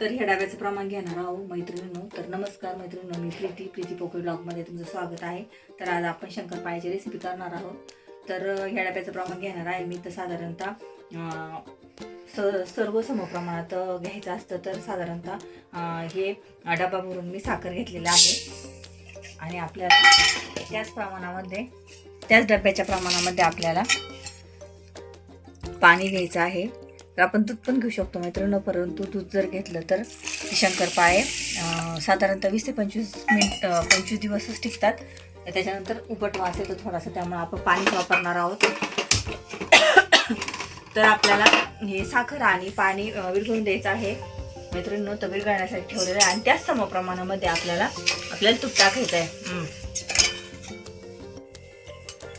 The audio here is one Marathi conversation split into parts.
तर ह्या डाव्याचं प्रमाण घेणार आहोत मैत्रिणींनो. तर नमस्कार मैत्रिणींनो मी प्रीती प्रीती पोकळी ब्लॉगमध्ये तुमचं स्वागत आहे. तर आज आपण शंकरपाळ्याची रेसिपी करणार आहोत. तर ह्या डाब्याचं प्रमाण घेणार आहे मी. तर साधारणतः स सर्व समप्रमाणात घ्यायचं असतं तर साधारणतः हे डबा भरून मी साखर घेतलेला आहे. आणि आपल्याला त्याच प्रमाणामध्ये त्याच डब्याच्या प्रमाणामध्ये आपल्याला पाणी घ्यायचं आहे. तर आपण दूध पण घेऊ शकतो मित्रांनो परंतु दूध जर घेतलं तर शंकरपाळे साधारणतः वीस ते पंचवीस मिनिट पंचवीस दिवसच टिकतात. त्याच्यानंतर उबट वास येतो थोडासा त्यामुळे आपण पाणीच वापरणार आहोत. तर आपल्याला हे साखर आणि पाणी विरघळून द्यायचं आहे. मित्रांनो तर विरघळण्यासाठी ठेवलेलं आहे आणि त्याच समप्रमाणामध्ये आपल्याला आपल्याला तूप टाकायचं आहे.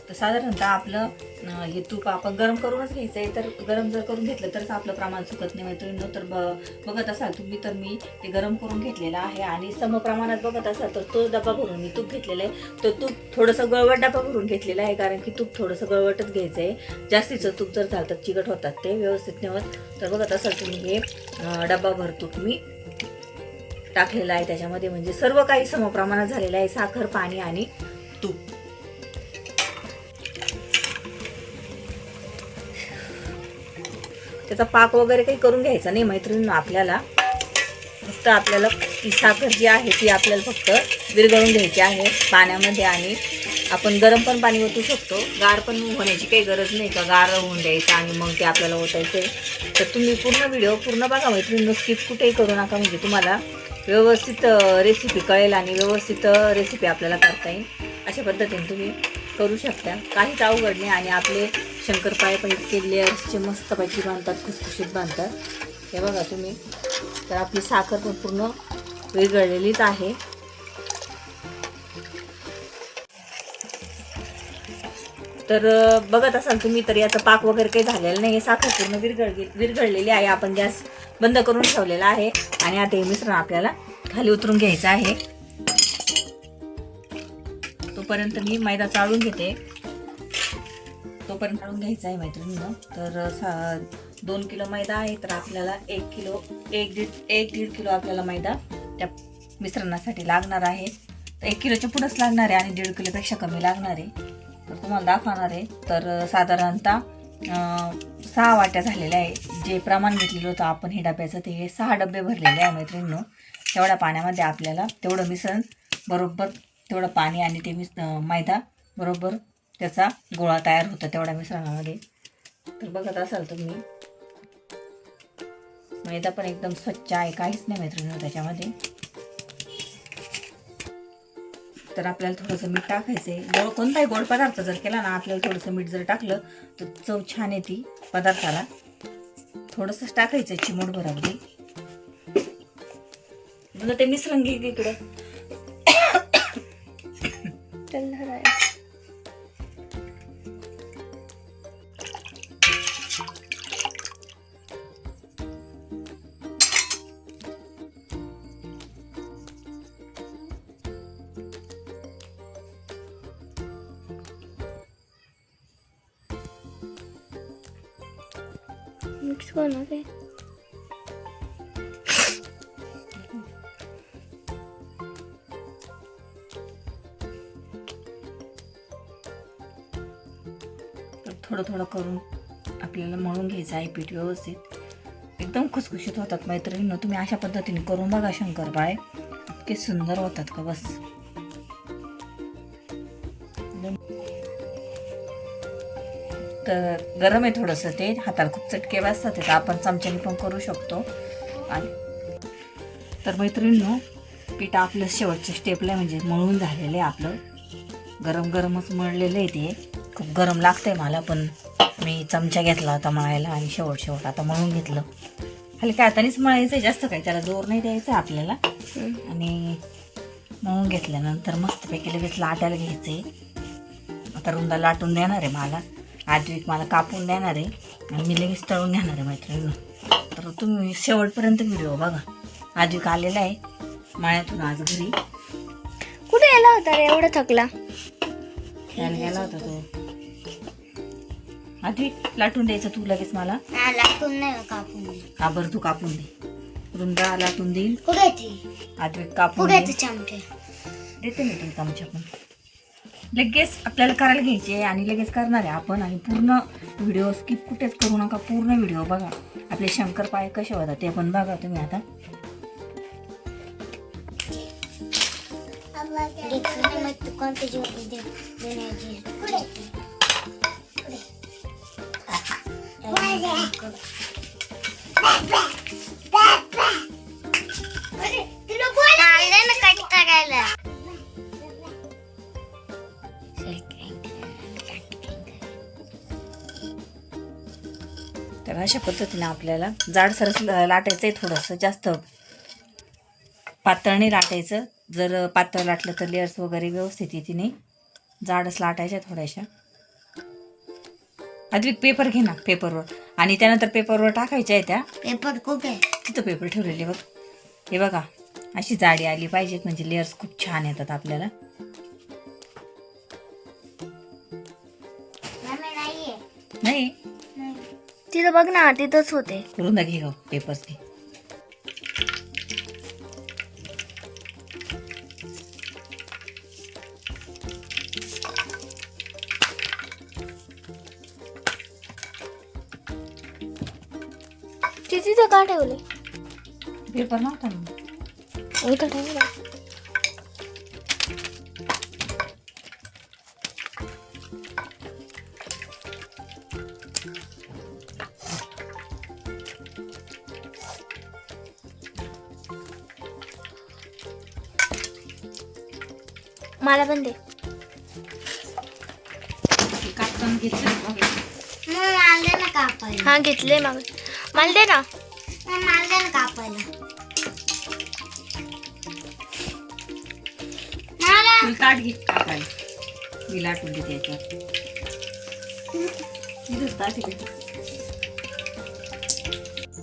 तर साधारणतः आपलं हे तूप आपण गरम करूनच घ्यायचं आहे तर गरम जर करून घेतलं तरच आपलं प्रमाण चुकत नाही. मैत्रिणींनो तर ब बघत असाल तुम्ही तर मी ते गरम करून घेतलेलं आहे. आणि समप्रमाणात बघत असाल तर तो डबा भरून मी तूप घेतलेला आहे. तो तूप थोडंसं गळवट डबा भरून घेतलेला आहे कारण की तूप थोडंसं गळवटच घ्यायचं आहे जास्तीचं तूप जर झालं तर चिकट होतात ते व्यवस्थित नेवत तर बघत असाल तुम्ही हे डबा भर तूप मी टाकलेलं आहे. त्याच्यामध्ये म्हणजे सर्व काही समप्रमाणात झालेलं आहे. साखर पाणी आणि तूप. त्याचा पाक वगैरे काही करून घ्यायचा नाही मैत्रिणींना आपल्याला. फक्त आपल्याला ती साखर जी आहे ती आपल्याला फक्त विरघळून घ्यायची आहे पाण्यामध्ये आणि आपण गरम पण पाणी ओतू शकतो. गार पण होण्याची काही गरज नाही का? गार होऊन द्यायचं आणि मग ते आपल्याला ओतायचं तर तुम्ही पूर्ण व्हिडिओ पूर्ण बघा मैत्रिणींनो स्किप कुठेही करू नका. म्हणजे तुम्हाला व्यवस्थित रेसिपी कळेल आणि व्यवस्थित रेसिपी आपल्याला करता येईल. अशा पद्धतीने तुम्ही करू शकता. काहीच अवघड नाही आणि आपले शंकरपाळे पण इतके लेअर्सचे मस्तपैकी बांधतात खुसखुशीत बांधतात. हे बघा तुम्ही. तर आपली साखर पण पूर्ण विरघळलेलीच आहे. तर बघत असाल तुम्ही तर याचा पाक वगैरे काही झालेला नाही. साखर पूर्ण विरघळ विरघळलेली आहे. आपण गॅस बंद करून ठेवलेला आहे. आणि आता हे मिश्रण आपल्याला खाली उतरून घ्यायचं आहे. तोपर्यंत मी मैदा चाळून घेते. तोपर्यंत चाळून घ्यायचा आहे मैत्रिणीनं तर सा दोन किलो मैदा आहे तर आपल्याला एक किलो एक दीड एक दीड किलो आपल्याला मैदा त्या मिश्रणासाठी लागणार आहे. तर एक किलोच्या पुढंच लागणार आहे आणि दीड किलोपेक्षा कमी लागणार आहे. तर तुम्हाला दाखवणार आहे. तर साधारणतः सहा वाट्या झालेल्या आहे. जे प्रमाण घेतलेलं होतं आपण हे डब्याचं ते हे सहा डबे भरलेले आहे मैत्रिणीनं. तेवढ्या पाण्यामध्ये आपल्याला तेवढं मिश्रण बरोबर तेवढं पाणी आणि ते मिस मैदा बरोबर? त्याचा गोळा तयार होतो तेवढ्या मिश्रणामध्ये तर बघत असाल तुम्ही. मैदा पण एकदम स्वच्छ आहे काहीच नाही मैत्रिणी त्याच्यामध्ये. तर आपल्याला थोडंसं मीठ टाकायचं आहे गोड कोणताही गोड पदार्थ जर केला ना आपल्याला थोडंसं मीठ जर टाकलं तर चव छान येते पदार्थाला. थोडंसंच टाकायचं आहे चिमूटभर अगदी. मला ते मिश्रण इकडं. की इकडं मिक्स करणार आहे तर थोडं थोडं करून आपल्याला मळून घ्यायचं आहे पीठ व्यवस्थित. एकदम खुसखुशीत होतात मैत्रिणीनं. तुम्ही अशा पद्धतीने करून बघा शंकरपाळे इतके सुंदर होतात का बस. तर गरम आहे थोडंसं ते. हाताला खूप चटके बसतात ते तर आपण चमच्याने पण करू शकतो. आणि तर मैत्रिणींनो पीठ आपलं शेवटच्या स्टेपला म्हणजे मळून झालेलं आहे आपलं. गरम गरमच मळलेलं आहे ते. खूप गरम लागतंय मला पण मी चमचा घेतला होता मळायला आणि शेवट शेवट आता मळून घेतलं. हलक्या हातानेच मळायचं आहे जास्त काही त्याला जोर नाही द्यायचा आपल्याला. आणि मळून घेतल्यानंतर मस्तपैकी लगेच लाटायला घ्यायचं आहे आता रुंदा लाटून देणार आहे मला. आद्विक मला कापून देणार आहे आणि मी लगेच तळून घेणार आहे मैत्रिणीनं. तर तुम्ही शेवटपर्यंत व्हिडिओ बघा. आद्विक आलेला आहे माळ्यातून आज घरी. कुठे गेला होता रे? एवढा थकला. गेला होता तो. आधी लाटून द्यायचं तू लगेच मला. लागून नाही कापून हा बरं तू कापून दे. रुंदा लाटून देईल आद्विक कापून. चमचे देते मी तुला चमचा पण. लगेच आपल्याला करायला घ्यायचे आणि लगेच करणार आहे आपण आणि पूर्ण व्हिडिओ स्किप कुठेच करू नका. पूर्ण व्हिडिओ बघा. आपले शंकरपाळे कसे होतात ते पण बघा तुम्ही आता. तू देण्याची. तर अशा पद्धतीने आपल्याला जाडसर ल- लाटायचं आहे थोडंसं जास्त पातळ नाही लाटायचं. जर पातळ लाटलं तर लेअर्स वगैरे व्यवस्थित येते नाही. जाडच लाटायच्या थोड्याशा. अद्विक पेपर घे ना पेपरवर आणि त्यानंतर पेपरवर टाकायच्या आहे त्या. पेपर कुठे? तिथं पेपर ठेवलेले बघ. हे बघा अशी जाडी आली पाहिजेत म्हणजे लेअर्स खूप छान येतात आपल्याला. नाही. तिथं बघ ना तिथंच होते. करून घे ग पेपर्स घे. ते तिथं का ठेवले पेपर नव्हता ना? इथं ठेवले मला पण दे. हे कापताना घेतलं बघ. ना कापायला हा घेतले मग. मला दे ना मला दे ना कापायला तुला ताट घे कापायला मी लाटून देते याच्यावर.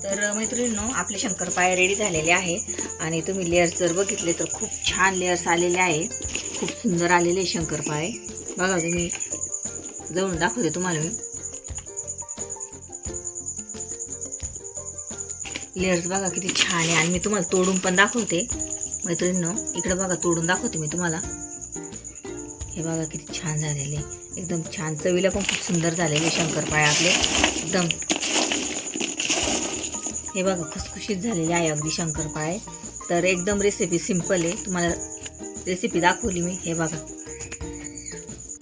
तर मैत्रिणींनो आपले शंकरपाळे रेडी झालेले आहे. आणि तुम्ही लेअर्स जर बघितले तर खूप छान लेअर्स आलेले आहे. खूप सुंदर आलेले आहे शंकरपाळे बघा तुम्ही. जाऊन दाखवते तुम्हाला मी. लेअर्स बघा किती छान आहे. आणि मी तुम्हाला तोडून पण दाखवते. मैत्रिणींनो इकडं बघा तोडून दाखवते मी तुम्हाला. हे बघा किती छान झालेले. एकदम छान. चवीला पण खूप सुंदर झालेले शंकरपाळे आपले. एकदम. हे बघा खुसखुशीत झालेले आहे अगदी शंकरपाळे. तर एकदम रेसिपी सिंपल आहे. तुम्हाला रेसिपी दाखवली मी. हे बघा.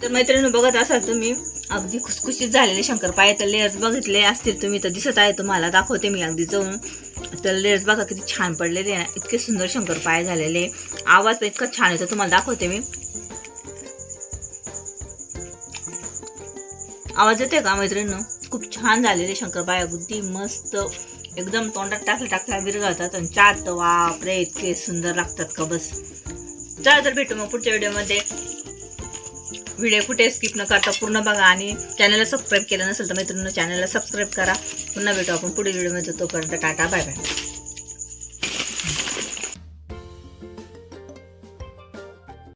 तर मैत्रिणी बघत असाल तुम्ही अगदी खुसखुशीत झालेले शंकरपाळे तर लेयर्स बघितले असतील तुम्ही तर दिसत आहे तुम्हाला. दाखवते मी अगदी जाऊन. तर लेअर्स बघा किती छान पडलेले ना इतके सुंदर शंकरपाळे झालेले. आवाज पण इतका छान येतो. तुम्हाला दाखवते मी. आवाज येते का मैत्रिणीनं? खूप छान झालेले शंकरपाळे अगदी मस्त. एकदम तोंडात टाकल्या टाकल्या विरघळतात आणि चाट बापरे इतके सुंदर लागतात का बस. चला तर भेटू मग पुढच्या व्हिडिओमध्ये व्हिडिओ कुठे स्किप न करता पूर्ण बघा आणि चॅनलला सबस्क्राईब केलं नसेल तर मैत्रिणींनो चॅनलला सबस्क्राईब करा. पुन्हा भेटू आपण पुढील व्हिडिओमध्ये तोपर्यंत टाटा बाय बाय